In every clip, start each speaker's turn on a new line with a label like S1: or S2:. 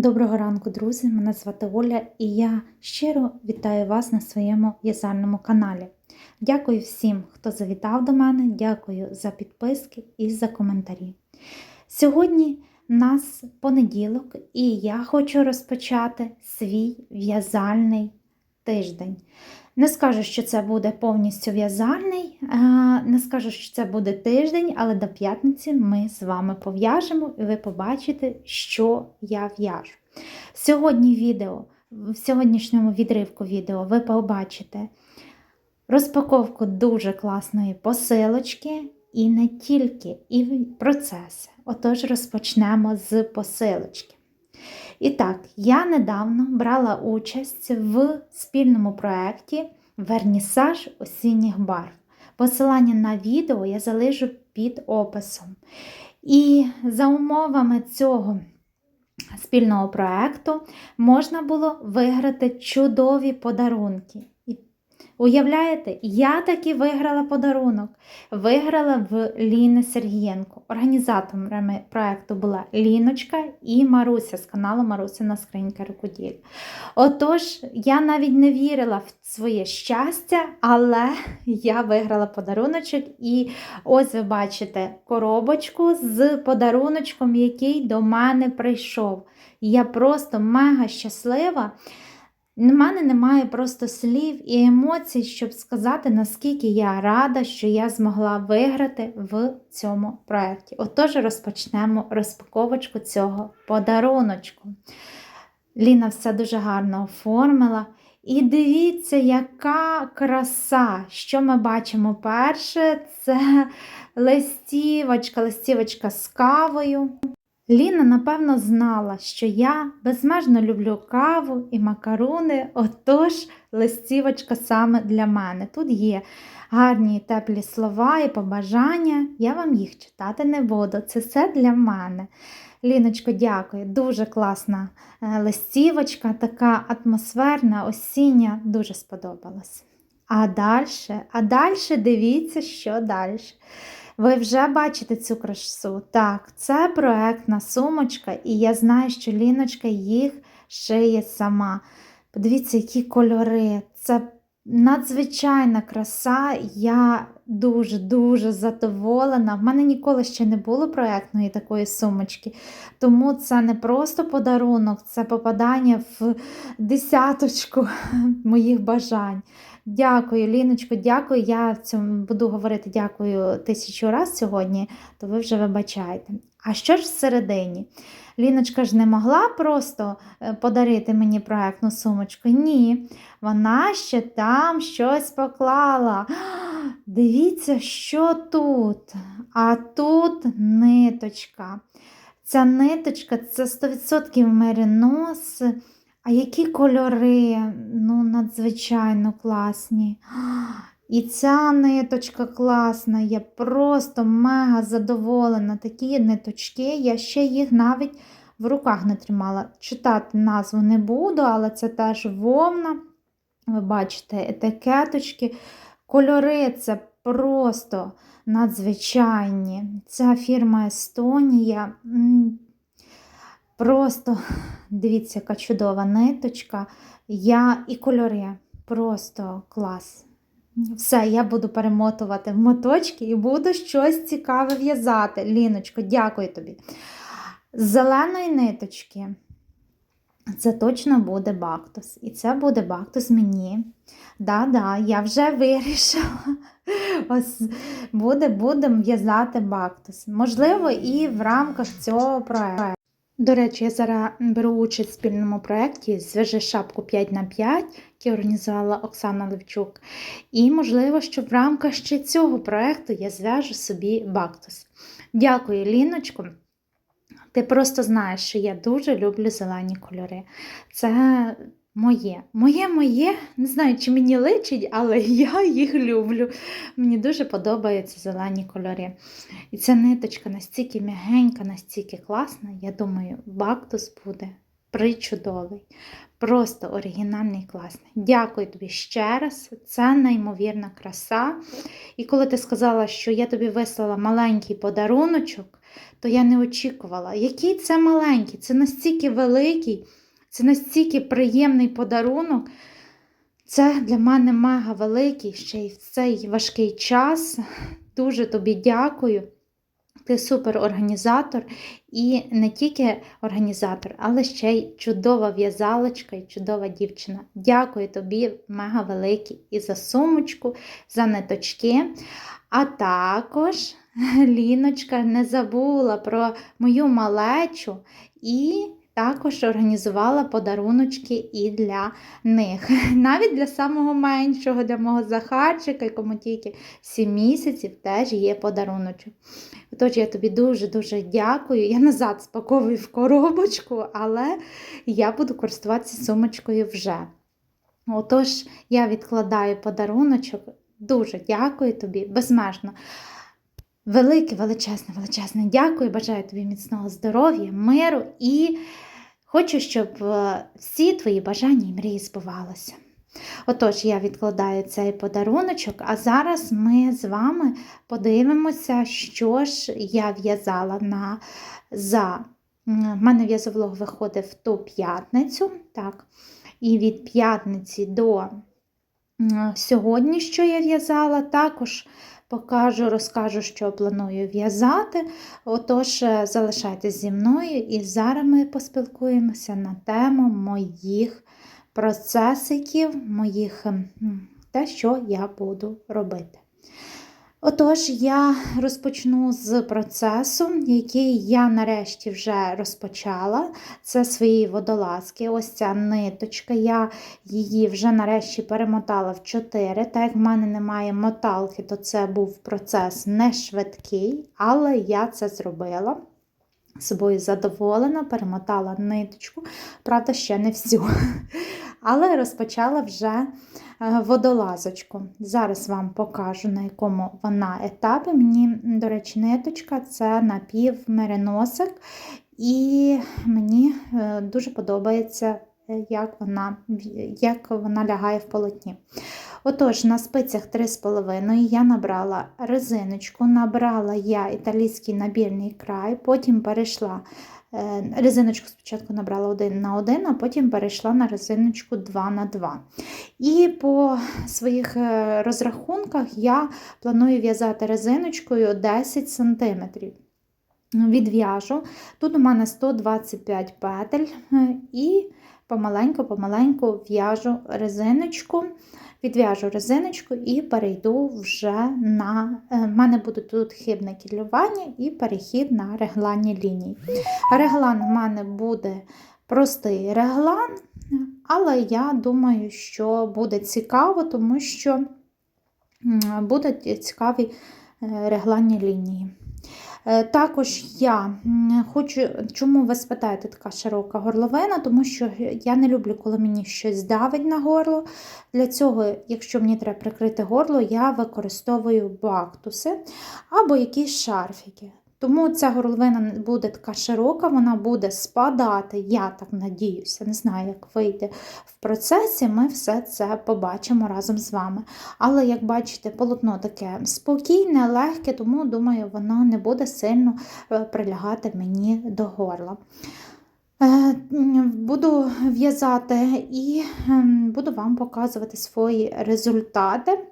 S1: Доброго ранку, друзі! Мене звати Оля і я щиро вітаю вас на своєму в'язальному каналі. Дякую всім, хто завітав до мене, дякую за підписки і за коментарі. Сьогодні нас понеділок, і я хочу розпочати свій в'язальний тиждень. Не скажу, що це буде повністю в'язальний, е, не скажу, що це буде тиждень, але до п'ятниці ми з вами пов'яжемо і ви побачите, що я в'яжу. Сьогодні відео, в сьогоднішньому відривку відео ви побачите розпаковку дуже класної посилочки і не тільки, і процеси. Отож, розпочнемо з посилочки. І так, я недавно брала участь в спільному проєкті Вернісаж осінніх барв. Посилання на відео я залишу під описом. І за умовами цього спільного проєкту можна було виграти чудові подарунки. Уявляєте, я таки виграла подарунок. Виграла в Ліни Сергієнко. Організаторами проєкту була Ліночка і Маруся з каналу Марусина Скринька Рукоділь. Отож, я навіть не вірила в своє щастя, але я виграла подаруночок. І ось ви бачите коробочку з подаруночком, який до мене прийшов. Я просто мега щаслива. У мене немає просто слів і емоцій, щоб сказати, наскільки я рада, що я змогла виграти в цьому проєкті. Отож, розпочнемо розпаковочку цього подаруночку. Ліна все дуже гарно оформила. І дивіться, яка краса! Що ми бачимо перше, це листівочка, листівочка з кавою. Ліна, напевно, знала, що я безмежно люблю каву і макаруни, отож листівочка саме для мене. Тут є гарні теплі слова і побажання, я вам їх читати не буду. Це все для мене. Ліночко, дякую, дуже класна е, листівочка, така атмосферна, осіння, дуже сподобалась. А далі, а далі дивіться, що далі. Ви вже бачите цю красу? Так, це проектна сумочка, і я знаю, що Ліночка їх шиє сама. Подивіться, які кольори. Це надзвичайна краса. Я дуже-дуже задоволена. В мене ніколи ще не було проектної такої сумочки. Тому це не просто подарунок, це попадання в десяточку моїх бажань. Дякую, Ліночко, дякую. Я цьому буду говорити дякую тисячу разів сьогодні, то ви вже вибачаєте. А що ж всередині? Ліночка ж не могла просто е, подарити мені проектну сумочку. Ні, вона ще там щось поклала. Дивіться, що тут. А тут ниточка. Ця ниточка це 100% меринос. А які кольори, ну, надзвичайно класні. І ця ниточка класна, я просто мега задоволена. Такі ниточки, я ще їх навіть в руках не тримала. Читати назву не буду, але це теж вовна. Ви бачите, етикеточки. Кольори це просто надзвичайні. Ця фірма Естонія. Просто дивіться, яка чудова ниточка. Я і кольори. Просто клас. Все, я буду перемотувати в моточки і буду щось цікаве в'язати. Ліночко, дякую тобі. З зеленої ниточки. Це точно буде бактус. І це буде бактус мені. Да-да, я вже вирішила. Буде, Будемо в'язати бактус. Можливо, і в рамках цього проєкту. До речі, я зараз беру участь в спільному проєкті Зв'яжи шапку 5 на 5 який організувала Оксана Левчук. І, можливо, що в рамках ще цього проєкту я зв'яжу собі бактус. Дякую, Ліночко. Ти просто знаєш, що я дуже люблю зелені кольори. Це моє. Моє, моє, не знаю, чи мені личить, але я їх люблю. Мені дуже подобаються зелені кольори. І ця ниточка настільки м'ягенька, настільки класна, я думаю, бактус буде причудовий. Просто оригінальний, класний. Дякую тобі ще раз. Це неймовірна краса. І коли ти сказала, що я тобі вислала маленький подаруночок, то я не очікувала, який це маленький, це настільки великий, це настільки приємний подарунок. Це для мене мега великий ще й в цей важкий час. Дуже тобі дякую. Ти супер організатор і не тільки організатор, але ще й чудова в'язалочка і чудова дівчина. Дякую тобі, мега великий, і за сумочку, за ниточки. А також Ліночка не забула про мою малечу і також організувала подаруночки і для них. Навіть для самого меншого, для мого Захарчика, якому тільки 7 місяців, теж є подаруночок. Тож я тобі дуже-дуже дякую. Я назад спаковую в коробочку, але я буду користуватися сумочкою вже. Отож, я відкладаю подаруночок. Дуже дякую тобі, безмежно. Велике, величезне, величезне дякую. Бажаю тобі міцного здоров'я, миру і хочу, щоб е, всі твої бажання і мрії збувалися. Отож, я відкладаю цей подаруночок, а зараз ми з вами подивимося, що ж я в'язала на за. У мене в'язовлог виходить в ту п'ятницю. так, І від п'ятниці до сьогодні, що я в'язала, також покажу, розкажу, що планую в'язати. Отож, е, залишайтесь зі мною, і зараз ми поспілкуємося на тему моїх процесиків, моїх те, що я буду робити. Отож, я розпочну з процесу, який я нарешті вже розпочала. Це свої водолазки. Ось ця ниточка. Я її вже нарешті перемотала в 4. Так як в мене немає моталки, то це був процес не швидкий, але я це зробила. Собою задоволена, перемотала ниточку, правда, ще не всю. Але розпочала вже Е, водолазочку. Зараз вам покажу, на якому вона етапі. Мені, до речі, ниточка це напівмериносик, і мені е, дуже подобається, е, як вона, як вона лягає в полотні. Отож, на спицях 3,5 я набрала резиночку, набрала я італійський набірний край, потім перейшла резиночку спочатку набрала 1 на 1, а потім перейшла на резиночку 2 на 2. І по своїх е, розрахунках я планую в'язати резиночкою 10 см. Відв'яжу. Тут у мене 125 петель, е, і помаленьку-помаленьку в'яжу резиночку відв'яжу резиночку і перейду вже на в е, мене буде тут хибне кілювання і перехід на регланні лінії. Реглан в мене буде простий реглан, але я думаю, що буде цікаво, тому що будуть цікаві е, регланні лінії. Е, також я хочу, чому ви спитаєте така широка горловина, тому що я не люблю, коли мені щось давить на горло. Для цього, якщо мені треба прикрити горло, я використовую бактуси або якісь шарфіки. Тому ця горловина буде така широка, вона буде спадати, я так надіюся, не знаю, як вийде в процесі, ми все це побачимо разом з вами. Але, як бачите, полотно таке спокійне, легке, тому, думаю, воно не буде сильно е, прилягати мені до горла. Е, буду в'язати і ем, буду вам показувати свої результати.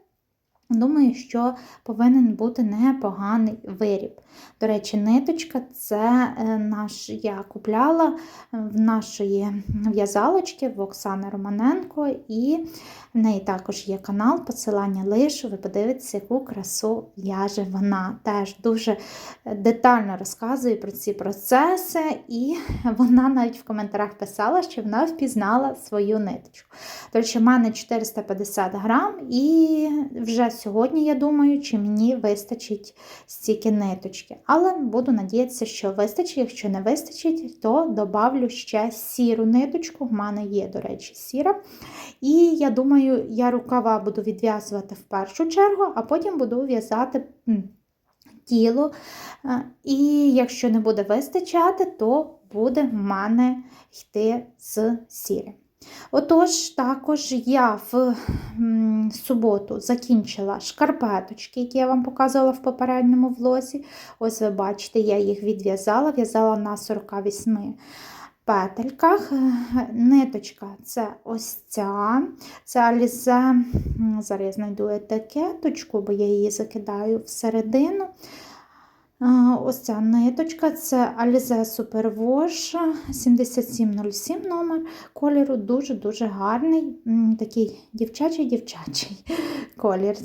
S1: Думаю, що повинен бути непоганий виріб. До речі, ниточка це е, наш, я купляла в нашої в'язалочки в Оксани Романенко, і в неї також є канал, посилання лишу. Ви подивитеся, яку красу в'яже вона. Теж дуже детально розказує про ці процеси, і вона навіть в коментарях писала, що вона впізнала свою ниточку. До речі, в мене 450 грам, і вже сьогодні, я думаю, чи мені вистачить стільки ниточки. Але буду надіятися, що вистачить. Якщо не вистачить, то добавлю ще сіру ниточку. В мене є, до речі, сіра. І я думаю, я рукава буду відв'язувати в першу чергу, а потім буду в'язати тілу. Е, І якщо не буде вистачати, то буде в мене йти з сірим. Отож, також я в суботу закінчила шкарпеточки, які я вам показувала в попередньому влозі. Ось ви бачите, я їх відв'язала, в'язала на 48 петельках. Ниточка це ось ця. Це Alize, зараз я знайду етикеточку, бо я її закидаю всередину. Ось ця ниточка це Alize Superwash 7707 номер кольору. Дуже-дуже гарний, такий дівчачий-дівчачий колір.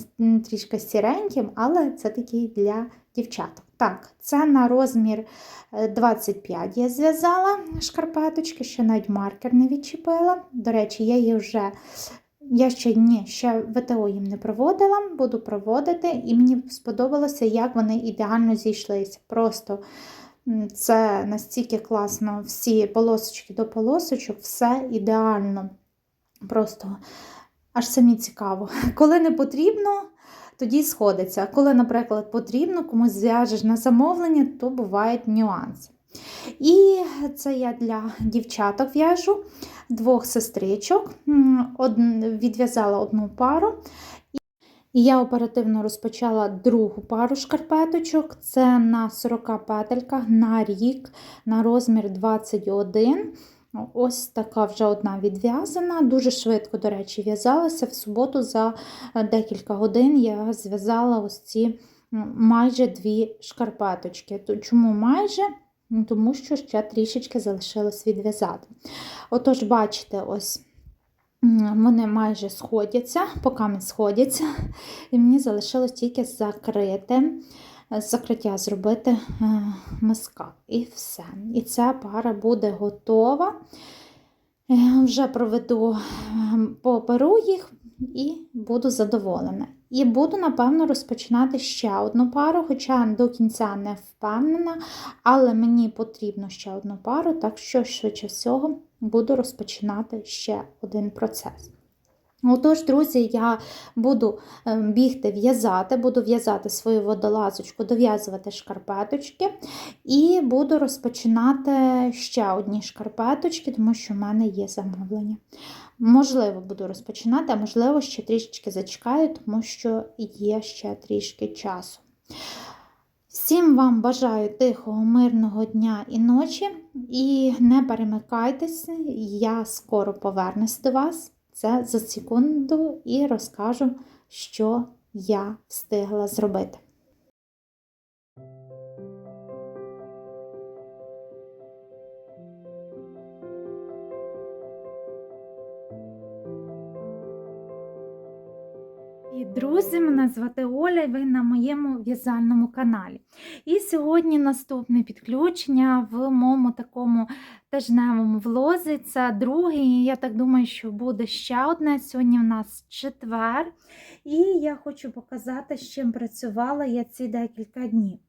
S1: Трішки сіреньким, але це такий для дівчаток. Так, це на розмір е, 25 я зв'язала шкарпеточки, ще навіть маркер не відчепила. До речі, я її вже я ще ні, ще ВТО їм не проводила, буду проводити, і мені сподобалося, як вони ідеально зійшлися. Просто це настільки класно, всі полосочки до полосочок, все ідеально. Просто аж самі цікаво. Коли не потрібно, тоді сходиться. Коли, наприклад, потрібно, комусь зв'яжеш на замовлення, то бувають нюанси. І це я для дівчаток в'яжу двох сестричок. Відв'язала одну пару. І я оперативно розпочала другу пару шкарпеточок. Це на 40 петельках на рік, на розмір 21. Ось така вже одна відв'язана. Дуже швидко, до речі, в'язалася. В суботу за е, декілька годин я зв'язала ось ці майже дві шкарпеточки. Чому майже? Ну, Тому що ще трішечки залишилось відв'язати. Отож, бачите, ось вони майже сходяться, поки не сходяться, і мені залишилось тільки закрити, закриття зробити е, миска. І все. І ця пара буде готова. Вже проведу, е, поперу їх і буду задоволена. І буду, напевно, розпочинати ще одну пару, хоча до кінця не впевнена, але мені потрібно ще одну пару, так що, швидше всього, буду розпочинати ще один процес. Отож, друзі, я буду е, бігти в'язати, буду в'язати свою водолазочку, дов'язувати шкарпеточки, і буду розпочинати ще одні шкарпеточки, тому що в мене є замовлення. Можливо, буду розпочинати, а можливо, ще трішечки зачекаю, тому що є ще трішки часу. Всім вам бажаю тихого, мирного дня і ночі. І не перемикайтеся, я скоро повернусь до вас. Це за секунду і розкажу, що я встигла зробити. Друзі, мене звати Оля, і ви на моєму в'язальному каналі. І сьогодні наступне підключення в моєму такому тижневому влозі. Це другий, я так думаю, що буде ще одне. Сьогодні в нас четвер. І я хочу показати, з чим працювала я ці декілька днів.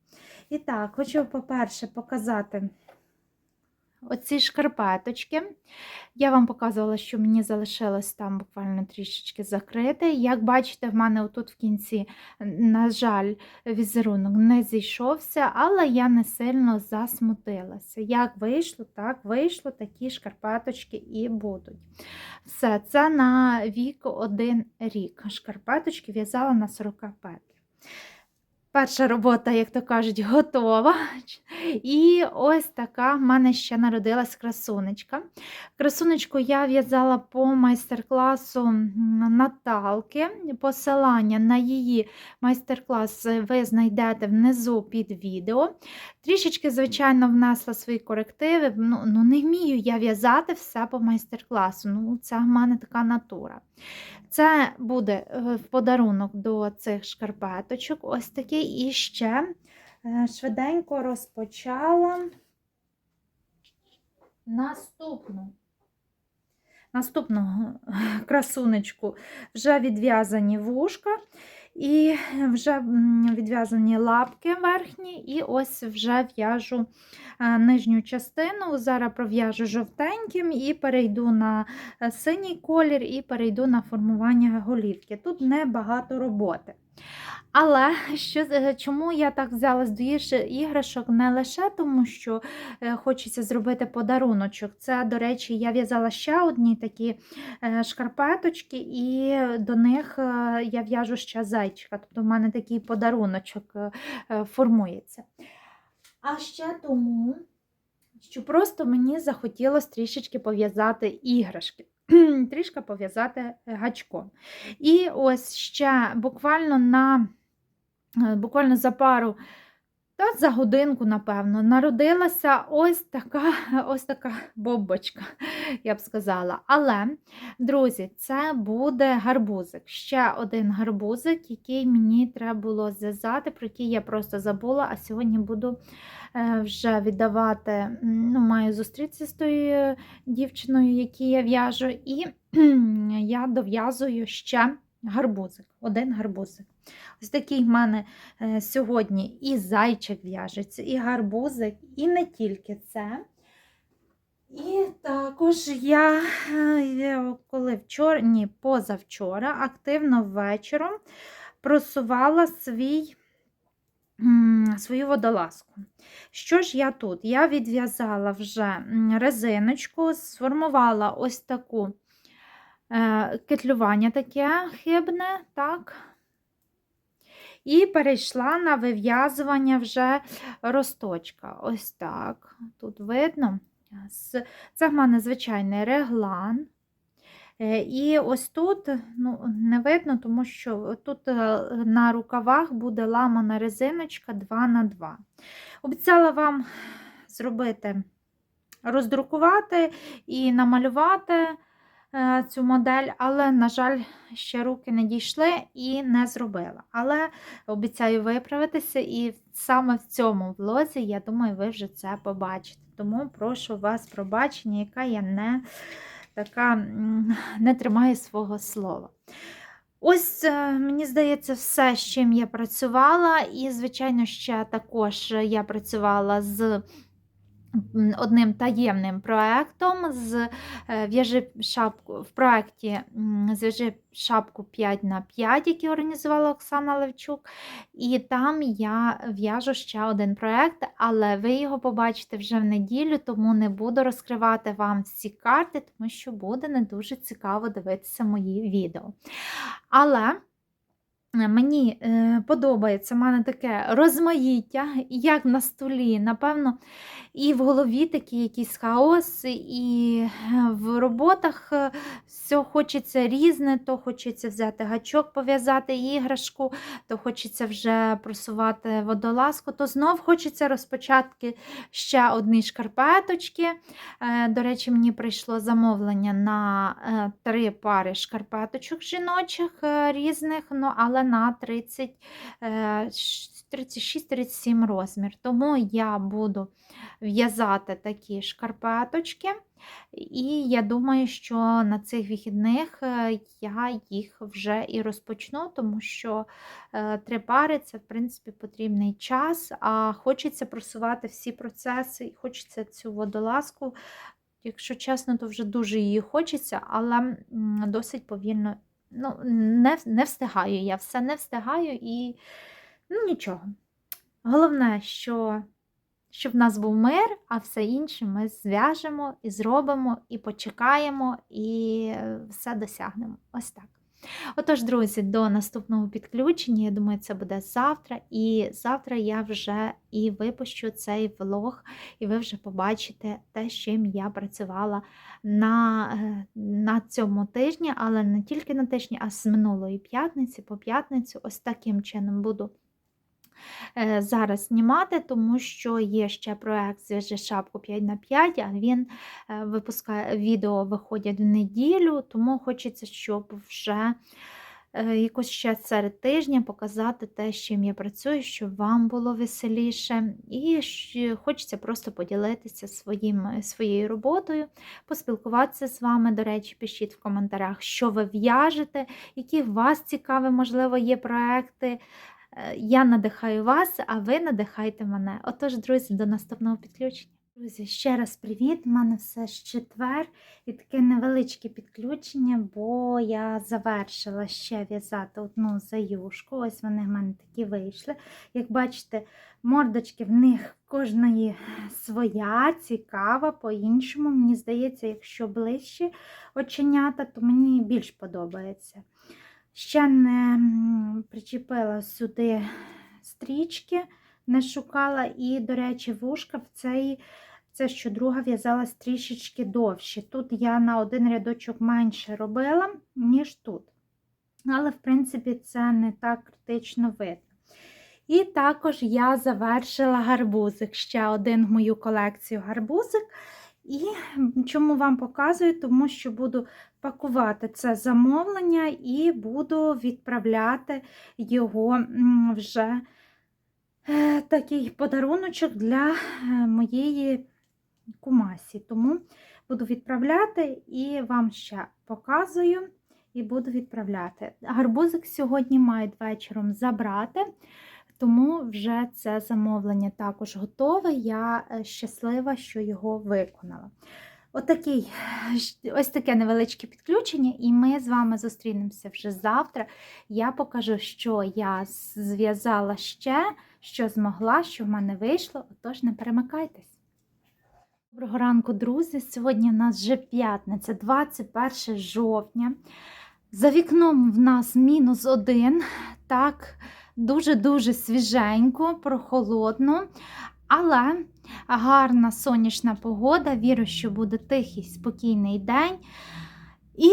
S1: І так, хочу, по-перше, показати оці шкарпеточки. Я вам показувала, що мені залишилось там буквально трішечки закрити. Як бачите, в мене отут в кінці, на жаль, візерунок не зійшовся, але я не сильно засмутилася. Як вийшло, так вийшло, такі шкарпеточки і будуть. Все, це на вік один рік. Шкарпеточки в'язала на 40 петлі. Перша робота, як то кажуть, готова. І ось така в мене ще народилась красунечка. Красунечку я в'язала по майстер-класу Наталки. Посилання на її майстер-клас ви знайдете внизу під відео. Трішечки, звичайно, внесла свої корективи. Ну, ну не вмію я в'язати все по майстер-класу. Ну, Це в мене така натура. Це буде в подарунок до цих шкарпеточок. Ось такий. І ще швиденько розпочала наступну. Наступну красунечку вже відв'язані вушка, і вже відв'язані лапки верхні, і ось вже в'яжу нижню частину. Зараз пров'яжу жовтеньким і перейду на синій колір, і перейду на формування голівки. Тут небагато роботи. Але що, чому я так взялась до іграшок? Не лише тому, що е, хочеться зробити подаруночок. Це, до речі, я в'язала ще одні такі е, шкарпеточки, і до них е, я в'яжу ще зайчика. Тобто в мене такий подаруночок е, е, формується. А ще тому, що просто мені захотілося трішечки пов'язати іграшки. Трішки пов'язати гачком. І ось ще буквально на е, буквально за пару, та за годинку, напевно, народилася ось така ось така бомбочка, я б сказала. Але, друзі, це буде гарбузик. Ще один гарбузик, який мені треба було зв'язати, про який я просто забула, а сьогодні буду е, вже віддавати, ну, маю зустрітися з тою дівчиною, якій я в'яжу, і я дов'язую ще гарбузик, один гарбузик. Ось такий в мене е, сьогодні і зайчик в'яжеться, і гарбузик, і не тільки це. І також я, е, коли вчора, ні, позавчора, активно вечором просувала свій, свою водолазку. Що ж я тут? Я відв'язала вже резиночку, сформувала ось таку е, кетлювання таке хибне, так. І перейшла на вив'язування вже росточка. Ось так. Тут видно. Це в мене звичайний реглан. Е, І ось тут ну, не видно, тому що тут е, на рукавах буде ламана резиночка 2 на 2 Обіцяла вам зробити, роздрукувати і намалювати цю модель, але, на жаль, ще руки не дійшли і не зробила. Але обіцяю виправитися, і саме в цьому влозі, я думаю, ви вже це побачите. Тому прошу вас пробачення, яка я не така не тримаю свого слова. Ось, е, мені здається, все, з чим я працювала, і, звичайно, ще також я працювала з одним таємним проектом з е, «В'яжи шапку в проєкті Зв'яжи шапку 5 на 5, який організувала Оксана Левчук. І там я в'яжу ще один проєкт, але ви його побачите вже в неділю, тому не буду розкривати вам всі карти, тому що буде не дуже цікаво дивитися мої відео. Але Мені е, подобається в мене таке розмаїття, як на столі, напевно, і в голові такий якийсь хаос, і е, в роботах е, все хочеться різне, то хочеться взяти гачок, пов'язати іграшку, то хочеться вже просувати водолазку, то знов хочеться розпочати ще одні шкарпеточки. Е, До речі, мені прийшло замовлення на е, три пари шкарпеточок жіночих е, різних, ну, але на 30, е, 36-37 розмір. Тому я буду в'язати такі шкарпеточки. І я думаю, що на цих вихідних е, я їх вже і розпочну, тому що е, три пари це, в принципі, потрібний час, а хочеться просувати всі процеси, хочеться цю водолазку. Якщо чесно, то вже дуже її хочеться, але досить повільно. Ну, не, не встигаю я все не встигаю і ну, нічого. Головне, що щоб в нас був мир, а все інше ми зв'яжемо і зробимо, і почекаємо, і е, все досягнемо. Ось так. Отож, друзі, до наступного підключення. Я думаю, це буде завтра. І завтра я вже і випущу цей влог, і ви вже побачите те, з чим я працювала на, е, на цьому тижні, але не тільки на тижні, а з минулої п'ятниці по п'ятницю. Ось таким чином буду зараз знімати, тому що є ще проект Зв'яжи шапку 5 на 5, а він е, випускає відео виходять в неділю, тому хочеться, щоб вже е, якось ще серед тижня показати те, з чим я працюю, щоб вам було веселіше. І хочеться просто поділитися своїм, своєю роботою, поспілкуватися з вами. До речі, пишіть в коментарях, що ви в'яжете, які вас цікаві, можливо, є проекти. Е, Я надихаю вас, а ви надихайте мене. Отож, друзі, до наступного підключення. Друзі, ще раз привіт! У мене все ж четвер і таке невеличке підключення, бо я завершила ще в'язати одну заюшку. Ось вони в мене такі вийшли. Як бачите, мордочки в них кожної своя, цікава, по-іншому. Мені здається, якщо ближче оченята, то мені більш подобається. Ще не причепила сюди стрічки не шукала. І, до речі, вушка в цей, це що друга в'язалась трішечки довше. Тут я на один рядочок менше робила, ніж тут. Але, в принципі, це не так критично видно. І також я завершила гарбузик, ще один в мою колекцію гарбузик. І чому вам показую? Тому що буду пакувати це замовлення і буду відправляти його вже е, такий подаруночок для е, моєї кумасі. Тому буду відправляти і вам ще показую і буду відправляти. Гарбузик сьогодні мають вечором забрати, тому вже це замовлення також готове. Я е, щаслива, що його виконала. Отакий, ось таке невеличке підключення, і ми з вами зустрінемося вже завтра. Я покажу, що я зв'язала ще, що змогла, що в мене вийшло. Отож, не перемикайтесь. Доброго ранку, друзі! Сьогодні в нас вже п'ятниця, 21 жовтня. За вікном в нас мінус один. Так, дуже-дуже свіженько, прохолодно. Але гарна сонячна погода. Вірю, що буде тихий, спокійний день. І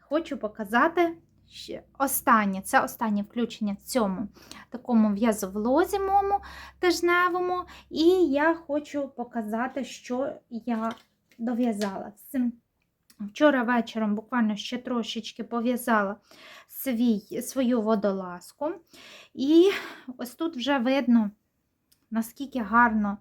S1: хочу показати ще останнє. Це останнє включення в цьому такому в'язовлозі моєму тижневому. І я хочу показати, що я дов'язала з цим. Вчора вечором буквально ще трошечки пов'язала свою водолазку. І ось тут вже видно, наскільки гарно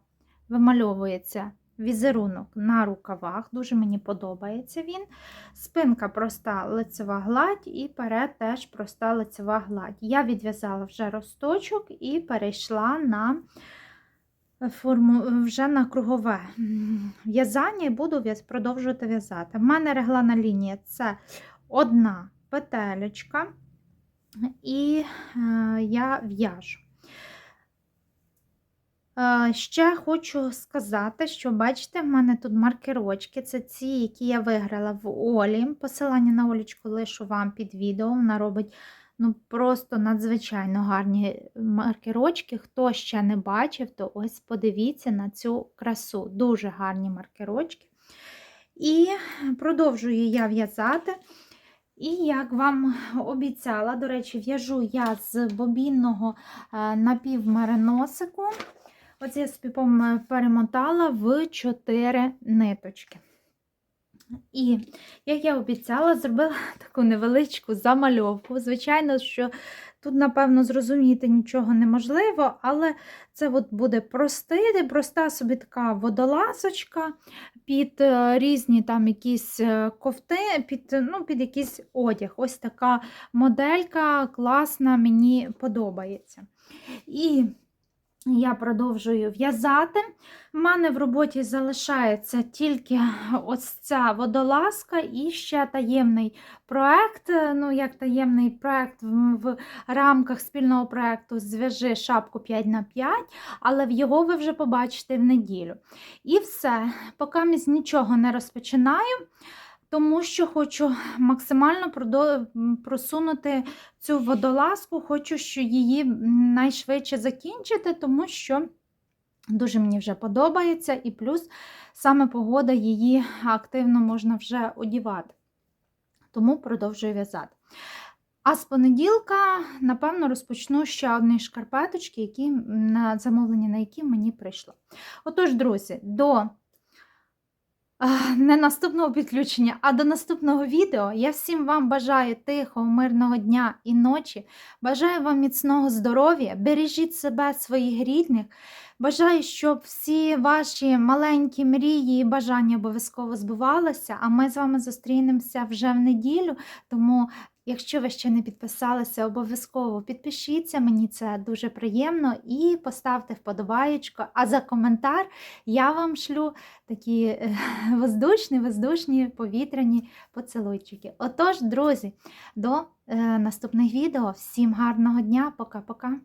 S1: вимальовується візерунок на рукавах. Дуже мені подобається він. Спинка проста лицева гладь, і перед теж проста лицева гладь. Я відв'язала вже росточок і перейшла на форму вже на кругове в'язання і буду продовжувати в'язати. В мене реглана лінія це одна петелечка, і е, я в'яжу. Ще хочу сказати, що бачите, в мене тут маркерочки. Це ці, які я виграла в Олі. Посилання на Олічку лишу вам під відео. Вона робить ну, просто надзвичайно гарні маркерочки. Хто ще не бачив, то ось подивіться на цю красу. Дуже гарні маркерочки. І продовжую я в'язати. І як вам обіцяла, до речі, в'яжу я з бобінного е, Ось я собі пом- перемотала в 4 ниточки. І, як я обіцяла, зробила таку невеличку замальовку. Звичайно, що тут, напевно, зрозуміти нічого неможливо, але це от буде простий, проста собі така водолазочка під е, різні там якісь е, ковти, під, ну, під якийсь одяг. Ось така моделька класна, мені подобається. І я продовжую в'язати. У мене в роботі залишається тільки ось ця водолазка і ще таємний проект. Ну, як таємний проект в, рамках спільного проекту Зв'яжи шапку 5 на 5, але в його ви вже побачите в неділю. І все, поки ми нічого не розпочинаю. Тому що хочу максимально просунути цю водолазку, хочу що її найшвидше закінчити, тому що дуже мені вже подобається, і плюс саме погода її активно можна вже одівати. Тому продовжую в'язати. А з понеділка, напевно, розпочну ще одні шкарпеточки, які, на замовлення на які мені прийшло. Отож, друзі, до не наступного підключення, а до наступного відео. Я всім вам бажаю тихого, мирного дня і ночі. Бажаю вам міцного здоров'я, бережіть себе, своїх рідних. Бажаю, щоб всі ваші маленькі мрії і бажання обов'язково збувалися. А ми з вами зустрінемося вже в неділю. Тому Якщо ви ще не підписалися, обов'язково підпишіться, мені це дуже приємно, і поставте вподобаєчко. А за коментар я вам шлю такі е, воздушні, воздушні повітряні поцілуйчики. Отож, друзі, до е, наступних відео. Всім гарного дня, пока-пока.